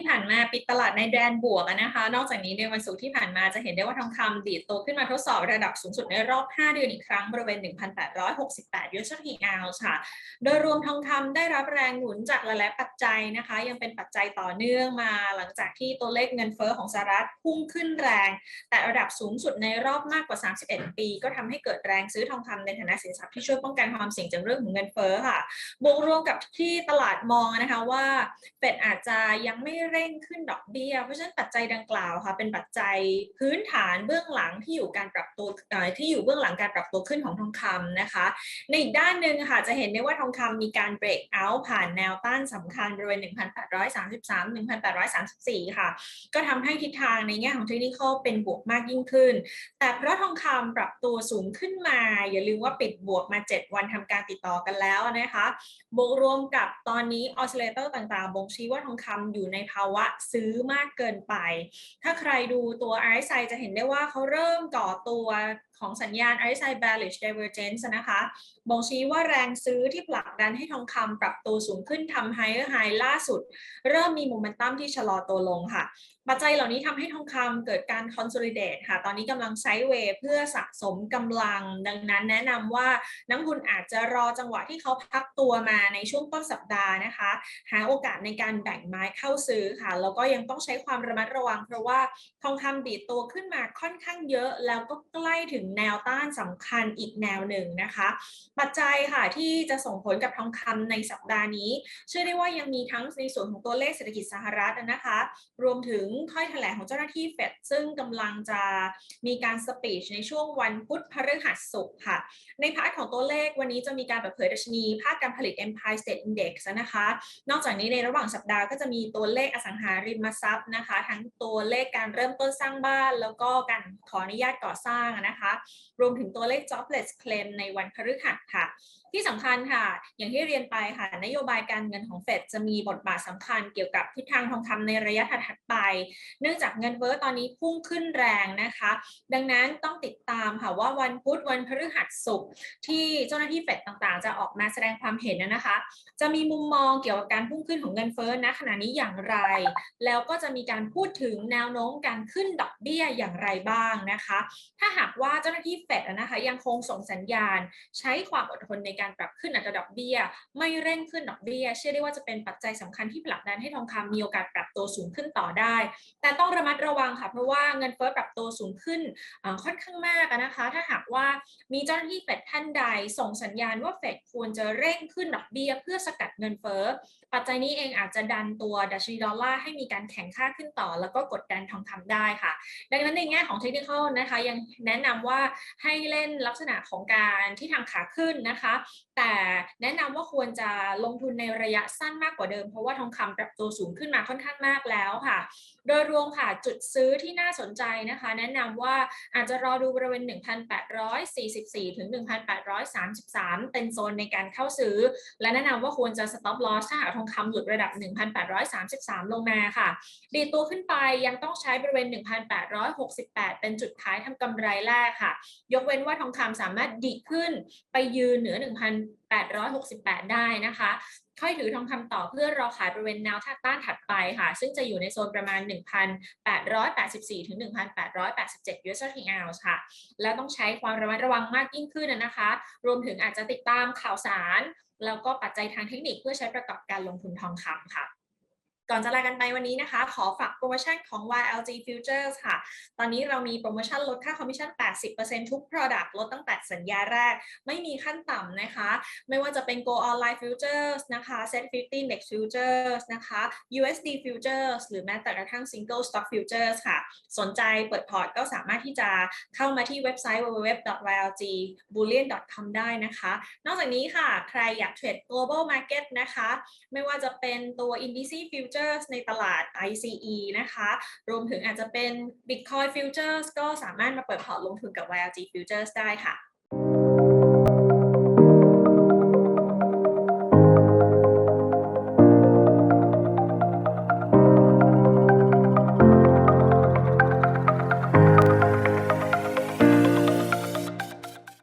ที่ผ่านมาปิดตลาดในแดนบวกนะคะ นอกจากนี้ในวันศุกร์ที่ผ่านมาจะเห็นได้ว่าทองคำดีดตัวขึ้นมาทดสอบระดับสูงสุดในรอบ 5 เดือนอีกครั้งบริเวณ 1,868 US ทีอาวค่ะ โดยรวมทองคำได้รับแรงหนุนจากหลายๆปัจจัยนะคะ ยังเป็นปัจจัยต่อเนื่องมาหลังจากที่ตัวเลขเงินเฟ้อของสหรัฐพุ่งขึ้นแรง แต่ระดับสูงสุดในรอบมากกว่า 31 ปี ก็ทำให้เกิดแรงซื้อทองคำในฐานะสินทรัพย์ที่ช่วยป้องกันความเสี่ยงจากเรื่องของเงินเฟ้อค่ะ บวกรวมกับที่ตลาดมองนะคะว่าเฟดอาจจะยังไม่เร่งขึ้นดอกเบี้ย เพราะฉะนั้นปัจจัยดังกล่าวค่ะเป็นปัจจัยพื้นฐานเบื้องหลังที่อยู่การปรับตัวที่อยู่เบื้องหลังการปรับตัวขึ้นของทองคำนะคะ ในอีกด้านหนึ่งค่ะจะเห็นได้ว่าทองคำมีการ break out ผ่านแนวต้านสำคัญบริเวณ 1,833 1,834 ค่ะ ก็ทำให้ทิศทางในแง่ของเทคนิคเป็นบวกมากยิ่งขึ้น แต่เพราะทองคำปรับตัวสูงขึ้นมา อย่าลืมว่าปิดบวกมา 7 วันทำการติดต่อกันแล้วนะคะ บวกรวมกับตอนนี้ออสซิเลเตอร์ต่างๆ บ่งชี้ว่าทองคำอยู่ในภาวะซื้อมากเกินไป ถ้าใครดูตัว RSI จะเห็นได้ว่าเขาเริ่มก่อตัว ของสัญญาณ RSI bearish divergence นะคะ บ่งชี้ว่าแรงซื้อที่ผลักดันให้ทองคำปรับตัวสูงขึ้นทำ higher high ล่าสุด เริ่มมีโมเมนตัมที่ชะลอตัวลงค่ะ ปัจจัยเหล่านี้ทำให้ทองคำเกิดการ consolidate ค่ะ ตอนนี้กำลังไซด์เวย์เพื่อสะสมกำลัง ดังนั้นแนะนำว่านักทุนอาจจะรอจังหวะที่เขาพักตัวมาในช่วงต้นสัปดาห์นะคะ หาโอกาสในการแบ่งไม้เข้าซื้อค่ะ แล้วก็ยังต้องใช้ความระมัดระวัง เพราะว่าทองคำดีดตัวขึ้นมาค่อนข้างเยอะแล้วก็ใกล้ถึงแนวต้านสำคัญอีกแนวหนึ่งนะคะ ปัจจัยค่ะที่จะส่งผลกับทองคำในสัปดาห์นี้ เชื่อได้ว่ายังมีทั้งในส่วนของตัวเลขเศรษฐกิจสหรัฐนะคะ รวมถึงถ้อยแถลงของเจ้าหน้าที่เฟดซึ่งกำลังจะมีการสปีชในช่วงวันพุธพฤหัสศุกร์ค่ะ ในพาร์ทของตัวเลขวันนี้จะมีการเปิดเผยดัชนี ภาคการผลิต Empire State Index นะคะ นอกจากนี้ในระหว่างสัปดาห์ก็จะมีตัวเลขอสังหาริมทรัพย์นะคะ ทั้งตัวเลขการเริ่มต้นสร้างบ้าน แล้วก็การขออนุญาตก่อสร้างนะคะรวมถึงตัวเลข jobless claim ในวันพฤหัสค่ะ ที่สำคัญค่ะ อย่างที่เรียนไปค่ะ นโยบายการเงินของเฟดจะมีบทบาทสำคัญเกี่ยวกับทิศทางทองคำในระยะถัดไป เนื่องจากเงินเฟ้อตอนนี้พุ่งขึ้นแรงนะคะ ดังนั้นต้องติดตามค่ะว่าวันพุธวันพฤหัสศุกร์ที่เจ้าหน้าที่เฟดต่างๆ จะออกมาแสดงความเห็นนะคะ จะมีมุมมองเกี่ยวกับการพุ่งขึ้นของเงินเฟ้อณขณะนี้อย่างไร แล้วก็จะมีการพูดถึงแนวโน้มการขึ้นดอกเบี้ยอย่างไรบ้างนะคะ ถ้าหากว่าเจ้าาหน้าที่เฟดนะคะยังคงส่งสัญญาณ ใช้ความอดทนในการปรับขึ้นอัตราดอกเบี้ย ไม่เร่งขึ้นดอกเบี้ย เชื่อได้ว่าจะเป็นปัจจัยสำคัญที่ผลักดันให้ทองคำมีโอกาสปรับตัวสูงขึ้นต่อได้ แต่ต้องระมัดระวังค่ะ เพราะว่าเงินเฟ้อปรับตัวสูงขึ้นค่อนข้างมากนะคะ ถ้าหากว่ามีเจ้าหน้าที่เฟดท่านใด ส่งสัญญาณว่าเฟดควรจะเร่งขึ้นดอกเบี้ย เพื่อสกัดเงินเฟ้อปัจจัยนี้เองอาจจะดันตัวดัชนีดอลลาร์ให้มีการแข่งค่าขึ้นต่อ แล้วก็กดดันทองคำได้ค่ะ ดังนั้นในแง่ของเทคนิคนะคะยังแนะนำว่าให้เล่นลักษณะของการที่ทางขาขึ้นนะคะ แต่แนะนำว่าควรจะลงทุนในระยะสั้นมากกว่าเดิม เพราะว่าทองคำปรับตัวสูงขึ้นมาค่อนข้างมากแล้วค่ะ โดยรวมค่ะจุดซื้อที่น่าสนใจนะคะ แนะนำว่าอาจจะรอดูบริเวณ 1,844 ถึง 1,833 เป็นโซนในการเข้าซื้อ และแนะนำว่าควรจะ stop loss ถ้าหากทองคำหลุดระดับ 1,833 ลงมาค่ะ ดีตัวขึ้นไปยังต้องใช้บริเวณ 1,868 เป็นจุดขายทำกำไรแรกค่ะ ยกเว้นว่าทองคำสามารถดีดขึ้นไปยืนเหนือ 1,868 ได้นะคะ ค่อยถือทองคำต่อเพื่อรอขายบริเวณแนวต้านถัดไปค่ะ ซึ่งจะอยู่ในโซนประมาณ 1,884 ถึง 1,887 US d ounce ค่ะ แล้วต้องใช้ความระมัดระวังมากยิ่งขึ้นนะคะ รวมถึงอาจจะติดตามข่าวสาร แล้วก็ปัจจัยทางเทคนิคเพื่อใช้ประกอบการลงทุนทองคำค่ะ ก่อนจะลากันไปวันนี้นะคะ ขอฝากโปรโมชั่นของ YLG Futures ค่ะ ตอนนี้เรามีโปรโมชั่นลดค่าคอมมิชชั่น 80%ทุก Product ลดตั้งแต่สัญญาแรก ไม่มีขั้นต่ำนะคะ ไม่ว่าจะเป็น Go Online Futures นะคะ Set 50 Index Futures นะคะ USD Futures หรือแม้แต่กระทั่ง Single Stock Futures ค่ะ สนใจเปิดพอร์ตก็สามารถที่จะเข้ามาที่เว็บไซต์ www.ylgbullion.com ได้นะคะ นอกจากนี้ค่ะ ใครอยากเทรด global market นะคะ ไม่ว่าจะเป็นตัว Indices Futures ในตลาด ICE นะคะ รวมถึงอาจจะเป็น Bitcoin Futures ก็สามารถมาเปิดพอร์ตลงทุนกับ YLG Futures ได้ค่ะ